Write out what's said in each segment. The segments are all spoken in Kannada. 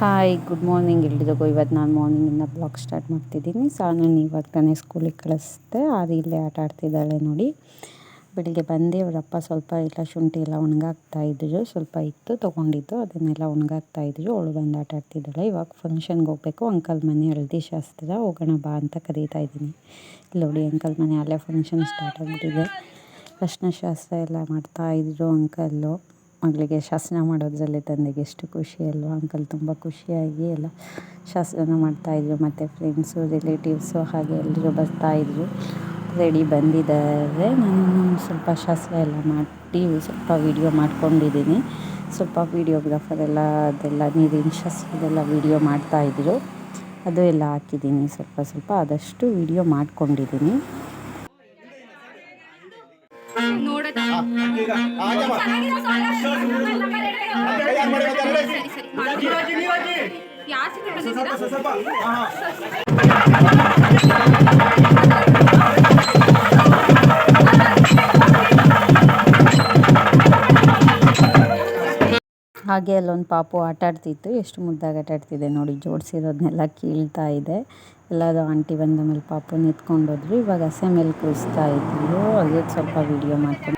ಹಾಯ್ ಗುಡ್ ಮಾರ್ನಿಂಗ್ ಎಲ್ರಿಗೂ ಇವತ್ತು ನಾನು ಮಾರ್ನಿಂಗಿಂದ ಬ್ಲಾಗ್ ಸ್ಟಾರ್ಟ್ ಮಾಡ್ತಿದ್ದೀನಿ. ನಾನು ಇವಾಗ ತಾನೇ ಸ್ಕೂಲಿಗೆ ಕಳಿಸ್ದೆ. ಅದು ಇಲ್ಲೇ ಆಟ ಆಡ್ತಿದ್ದಾಳೆ ನೋಡಿ. ಬೆಳಿಗ್ಗೆ ಬಂದು ಅವರಪ್ಪ ಸ್ವಲ್ಪ ಎಲ್ಲ ಶುಂಠಿ ಎಲ್ಲ ಒಣಗಾಕ್ತಾ ಇದ್ರು. ಸ್ವಲ್ಪ ಇತ್ತು ತೊಗೊಂಡಿದ್ದು, ಅದನ್ನೆಲ್ಲ ಒಣಗಾಕ್ತಾ ಇದ್ರು. ಅವಳು ಬಂದು ಆಟ ಆಡ್ತಿದ್ದಾಳೆ. ಇವಾಗ ಫಂಕ್ಷನ್ಗೆ ಹೋಗಬೇಕು. ಅಂಕಲ್ ಮನೆ ಹಳದಿ ಶಾಸ್ತ್ರ. ಹೋಗೋಣ ಬಾ ಅಂತ ಕರೀತಾ ಇದ್ದೀನಿ. ಇಲ್ಲಿ ನೋಡಿ ಅಂಕಲ್ ಮನೆ ಅಲ್ಲೇ ಫಂಕ್ಷನ್ ಸ್ಟಾರ್ಟ್ ಆಗಿಬಿಟ್ಟಿದೆ. ಶಾಸ್ತ್ರ ಎಲ್ಲ ಮಾಡ್ತಾಯಿದ್ರು ಅಂಕಲ್ಲು ಮಗಳಿಗೆ ಶಾಸನ ಮಾಡೋದ್ರಲ್ಲಿ ತಂದೆಗೆ ಎಷ್ಟು ಖುಷಿ ಅಲ್ವಾ? ಅಂಕಲ್ ತುಂಬ ಖುಷಿಯಾಗಿ ಎಲ್ಲ ಶಾಸನ ಮಾಡ್ತಾಯಿದ್ರು ಮತ್ತು ಫ್ರೆಂಡ್ಸು ರಿಲೇಟಿವ್ಸು ಹಾಗೆ ಎಲ್ಲರೂ ಬರ್ತಾಯಿದ್ರು ರೆಡಿ ಬಂದಿದ್ದಾರೆ. ನಾನು ಸ್ವಲ್ಪ ಶಾಸನ ಎಲ್ಲ ಮಾಡಿ ಸ್ವಲ್ಪ ವೀಡಿಯೋ ಮಾಡ್ಕೊಂಡಿದ್ದೀನಿ. ಸ್ವಲ್ಪ ವೀಡಿಯೋಗ್ರಾಫರ್ ಎಲ್ಲ ಅದೆಲ್ಲ ನೀರಿನ ಶಾಸ್ತ್ರದೆಲ್ಲ ವೀಡಿಯೋ ಮಾಡ್ತಾಯಿದ್ರು ಅದು ಎಲ್ಲ ಹಾಕಿದ್ದೀನಿ. ಸ್ವಲ್ಪ ಸ್ವಲ್ಪ ಆದಷ್ಟು ವೀಡಿಯೋ ಮಾಡ್ಕೊಂಡಿದ್ದೀನಿ. ಹಾಗೆ ಅಲ್ಲೊಂದು ಪಾಪು ಆಟ ಆಡ್ತಿತ್ತು ಎಷ್ಟು ಮುದ್ದಾಗಿ ಆಟ ಆಡ್ತಿದೆ ನೋಡಿ ಜೋಡಿಸಿರೋದನ್ನೆಲ್ಲ ಕೀಳ್ತಾ ಇದೆ ಎಲ್ಲರೂ ಆಂಟಿ ಬಂದ ಮೇಲೆ ಪಾಪು ನಿಂತ್ಕೊಂಡೋದ್ರು ಇವಾಗ ಹಸೆ ಮೇಲೆ ಕೂರಿಸ್ತಾ ಇದ್ರು ಅದೇ ಸ್ವಲ್ಪ ವಿಡಿಯೋ ಮಾಡ್ಕೊಂಡು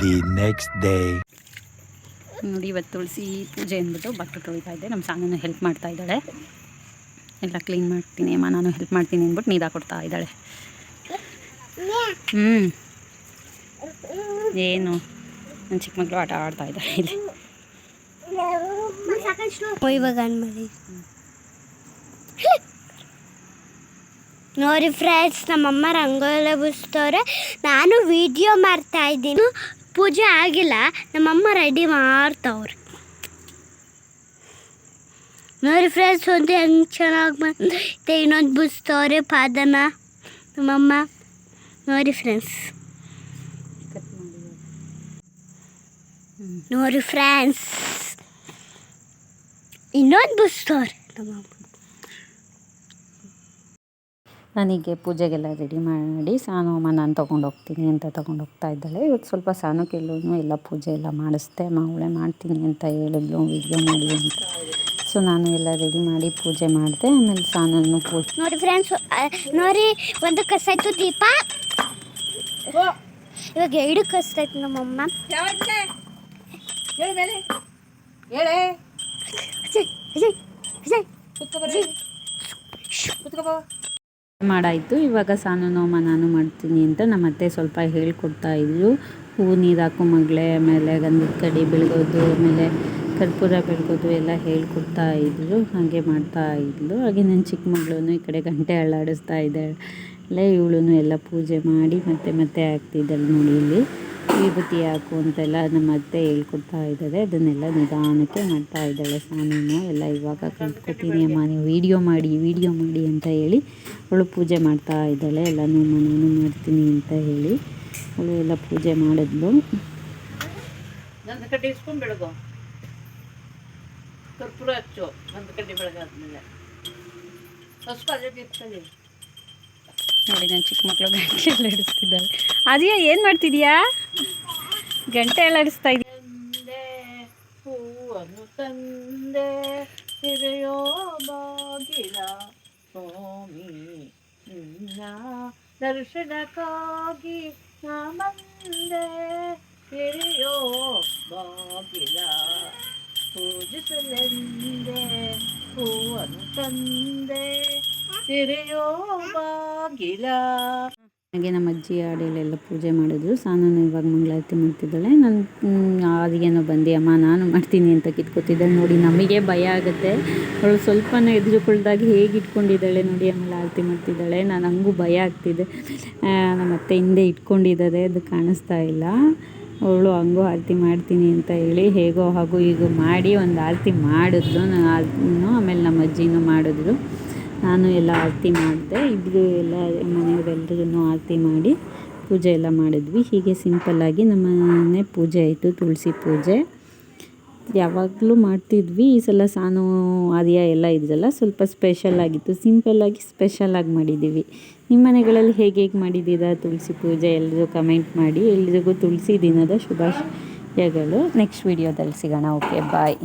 the ನೆಕ್ಸ್ಟ್ ಡೇ ನೋಡಿ ಇವತ್ತು ತುಳಸಿ ಪೂಜೆ ಅಂದ್ಬಿಟ್ಟು ಬಟ್ಟೆ ತೊಳಿತಾ ಇದ್ದೆ. ನಮ್ಮ ಸಾಂಗನ ಹೆಲ್ಪ್ ಮಾಡ್ತಾ ಇದ್ದಾಳೆ. ಎಲ್ಲ ಕ್ಲೀನ್ ಮಾಡ್ತೀನಿ ಅಮ್ಮ ನಾನು ಹೆಲ್ಪ್ ಮಾಡ್ತೀನಿ ಅಂದ್ಬಿಟ್ಟು ನೀರು ಕೊಡ್ತಾ ಇದ್ದಾಳೆ. ಹ್ಞೂ ಏನು? ನನ್ನ ಚಿಕ್ಕ ಮಗಳು ಆಟ ಆಡ್ತಾ ಇದ್ದಾಳೆ ಇಲ್ಲಿ. ಇವಾಗ ನೋಡಿ ಫ್ರೆಂಡ್ಸ್ ನಮ್ಮಮ್ಮ ರಂಗೋಲಿ ಬಿಡಿಸ್ತವ್ರೆ ನಾನು ವಿಡಿಯೋ ಮಾಡ್ತಾ ಇದ್ದೀನಿ. ಪೂಜೆ ಆಗಿಲ್ಲ, ನಮ್ಮಮ್ಮ ರೆಡಿ ಮಾಡ್ತವ್ರೆ. ನೋಡಿ ಫ್ರೆಂಡ್ಸ್ ಒಂದು ಹೆಂಗೆ ಚೆನ್ನಾಗಿ ಬಂದೈತೆ ಇನ್ನೊಂದು ಬಿಡಿಸ್ತವ್ರೆ ಪಾದನ. ನಮ್ಮಮ್ಮ, ನೋಡಿ ಫ್ರೆಂಡ್ಸ್ ನೋಡಿ ಫ್ರೆಂಡ್ಸ್ ಇನ್ನೊಂದು ಬಿಡಿಸ್ತವ್ರೆ ನಮ್ಮಮ್ಮ. ನನಗೆ ಪೂಜೆಗೆಲ್ಲ ರೆಡಿ ಮಾಡಿ ಸಾನು ಅಮ್ಮ ನಾನು ತೊಗೊಂಡೋಗ್ತೀನಿ ಅಂತ ತೊಗೊಂಡು ಹೋಗ್ತಾ ಇದ್ದಾಳೆ. ಇವತ್ತು ಸ್ವಲ್ಪ ಸಾನು ಕೇಳಿದ್ನು ಎಲ್ಲ ಪೂಜೆ ಎಲ್ಲ ಮಾಡಿಸ್ದೆ ಮಾವಳೆ ಮಾಡ್ತೀನಿ ಅಂತ ಹೇಳಿದ್ಲು ವಿಡಿಯೋ ಮಾಡಿ ಅಂತ. ಸೊ ನಾನು ಎಲ್ಲ ರೆಡಿ ಮಾಡಿ ಪೂಜೆ ಮಾಡಿದೆ ಆಮೇಲೆ ಸಾನನ್ನು ಪೂಜೆ ನೋಡಿ ಫ್ರೆಂಡ್ಸ್ ನೋಡಿ ಒಂದು ಕಸ ಇತ್ತು ದೀಪ. ಇವಾಗ ಎರಡು ಕಸಾಯ್ತು ನಮ್ಮಮ್ಮ. ಹೇಳು ಮಾಡಾಯಿತು. ಇವಾಗ ಸಾನು ನೋಮ ನಾನು ಮಾಡ್ತೀನಿ ಅಂತ ನಮ್ಮ ಅತ್ತೆ ಸ್ವಲ್ಪ ಹೇಳ್ಕೊಡ್ತಾ ಇದ್ರು ಹೂವು ನೀರು ಹಾಕೋ ಮಗಳೇ, ಆಮೇಲೆ ಗಂಧದ ಕಡಿ ಬೆಳಗೋದು, ಆಮೇಲೆ ಕರ್ಪೂರ ಬೆಳಗೋದು ಎಲ್ಲ ಹೇಳ್ಕೊಡ್ತಾ ಇದ್ರು ಹಾಗೆ ಮಾಡ್ತಾ ಇದ್ಲು. ಹಾಗೆ ನನ್ನ ಚಿಕ್ಕ ಮಗಳು ಈ ಕಡೆ ಗಂಟೆ ಅಳ್ಳಾಡಿಸ್ತಾ ಇದ್ದಾಳೆ. ಇವಳು ಎಲ್ಲ ಪೂಜೆ ಮಾಡಿ ಮತ್ತೆ ಮತ್ತೆ ಆಗ್ತಿದ್ದಾಳೆ ನೋಡಿ ಇಲ್ಲಿ. ವಿಭೂತಿ ಹಾಕು ಅಂತೆಲ್ಲ ನಮ್ಮ ಅತ್ತೆ ಹೇಳ್ಕೊಡ್ತಾ ಇದ್ದಾರೆ ಅದನ್ನೆಲ್ಲ ನಿಧಾನಕ್ಕೆ ಮಾಡ್ತಾ ಇದ್ದಾಳೆ ಸ್ನಾನನೂ ಎಲ್ಲ ಇವಾಗ ಕಲ್ತ್ಕೊತೀನಿ ಅಮ್ಮ, ನೀವು ವೀಡಿಯೋ ಮಾಡಿ ವೀಡಿಯೋ ಮಾಡಿ ಅಂತ ಹೇಳಿ ಅವಳು ಪೂಜೆ ಮಾಡ್ತಾ ಇದ್ದಾಳೆ. ಎಲ್ಲನೂ ಮನೇನು ಮಾಡ್ತೀನಿ ಅಂತ ಹೇಳಿ ಅವಳು ಎಲ್ಲ ಪೂಜೆ ಮಾಡಿದ್ಲು. ಕರ್ಪೂರ ಹಚ್ಚು. ಒಂದು ಕಡ್ಡಿ ಬೆಳಗಾದ್ಮೇಲೆ. ಫಸ್ಟ್ ಅದೇ ನೋಡಿ ನನ್ನ ಚಿಕ್ಕ ಮಕ್ಕಳು ಗಂಟೆ ಎಲ್ಲ ಇಡಿಸ್ತಿದ್ದಾರೆ ಅದಿಯಾ ಏನು ಮಾಡ್ತಿದ್ಯಾ? ಗಂಟೆ ಎಲ್ಲ ಹಿಡಿಸ್ತಾ ಇದೀಯ? ಹೂವನ್ನು ತಂದೆ ಸಿರೆಯೋ ಬಾಗಿಲ, ಸ್ವಾಮಿ, ನಿನ್ನ ದರ್ಶನಕ್ಕಾಗಿ ನಾ ಬಂದೆ. ಸಿರೆಯೋ ಬಾಗಿಲ, ಪೂಜಿಸಲೆಂದೆ, ಹೂವನ್ನು ತಂದೆ ಹಾಗೆ ನಮ್ಮ ಅಜ್ಜಿ ಆಡಿಲೆಲ್ಲ ಪೂಜೆ ಮಾಡಿದ್ರು. ಸಾನೂನು ಇವಾಗ ಮಂಗಳಾರತಿ ಮಾಡ್ತಿದ್ದಾಳೆ. ನಾನು ಅದಿಗೇನೋ ಬಂದು. ಅಮ್ಮ, ನಾನು ಮಾಡ್ತೀನಿ ಅಂತ ಕಿತ್ಕೊತಿದ್ದಾಳೆ. ನೋಡಿ, ನಮಗೆ ಭಯ ಆಗುತ್ತೆ. ಅವಳು ಸ್ವಲ್ಪನೇ ಎದುರುಕೊಳ್ದಾಗ ಹೇಗೆ ಇಟ್ಕೊಂಡಿದ್ದಾಳೆ ನೋಡಿ ಆಮೇಲೆ ಆರತಿ ಮಾಡ್ತಿದ್ದಾಳೆ. ನಾನು ಹಂಗೂ ಭಯ ಆಗ್ತಿದೆ. ನಮ್ಮ ಅತ್ತೆ ಹಿಂದೆ ಇಟ್ಕೊಂಡಿದ್ದಾರೆ. ಅದು ಕಾಣಿಸ್ತಾ ಇಲ್ಲ. ಅವಳು ಹಂಗೂ ಆರತಿ ಮಾಡ್ತೀನಿ ಅಂತ ಹೇಳಿ ಹೇಗೋ ಹಾಗೂ ಹೀಗೋ ಮಾಡಿ ಒಂದು ಆರತಿ ಮಾಡಿದ್ಲು. ನಾನು ಆಮೇಲೆ ನಮ್ಮ ಅಜ್ಜಿನೂ ಮಾಡಿದ್ರು. ನಾನು ಎಲ್ಲ ಆರತಿ ಮಾಡಿದೆ. ಇಬ್ಬರು ಎಲ್ಲ ಮನೆಯವರೆಲ್ಲರಿಗೂ ಆರತಿ ಮಾಡಿ ಪೂಜೆ ಎಲ್ಲ ಮಾಡಿದ್ವಿ. ಹೀಗೆ ಸಿಂಪಲ್ಲಾಗಿ ನಮ್ಮ ಮನೆ ಪೂಜೆ ಆಯಿತು, ತುಳಸಿ ಪೂಜೆ. ಯಾವಾಗಲೂ ಮಾಡ್ತಿದ್ವಿ. ಈ ಸಲ ಸಾನು ಆರ್ಯ ಎಲ್ಲ ಇದ್ರಲ್ಲ, ಸ್ವಲ್ಪ ಸ್ಪೆಷಲ್ ಆಗಿತ್ತು. ಸಿಂಪಲ್ಲಾಗಿ ಸ್ಪೆಷಲಾಗಿ ಮಾಡಿದ್ದೀವಿ. ನಿಮ್ಮ ಮನೆಗಳಲ್ಲಿ ಹೇಗೆ ಹೇಗೆ ಮಾಡಿದ್ದೀರಾ ತುಳಸಿ ಪೂಜೆ? ಎಲ್ಲರೂ ಕಮೆಂಟ್ ಮಾಡಿ. ಎಲ್ಲರಿಗೂ ತುಳಸಿ ದಿನದ ಶುಭಾಶಯಗಳು. ನೆಕ್ಸ್ಟ್ ವಿಡಿಯೋದಲ್ಲಿ ಸಿಗೋಣ. Okay bye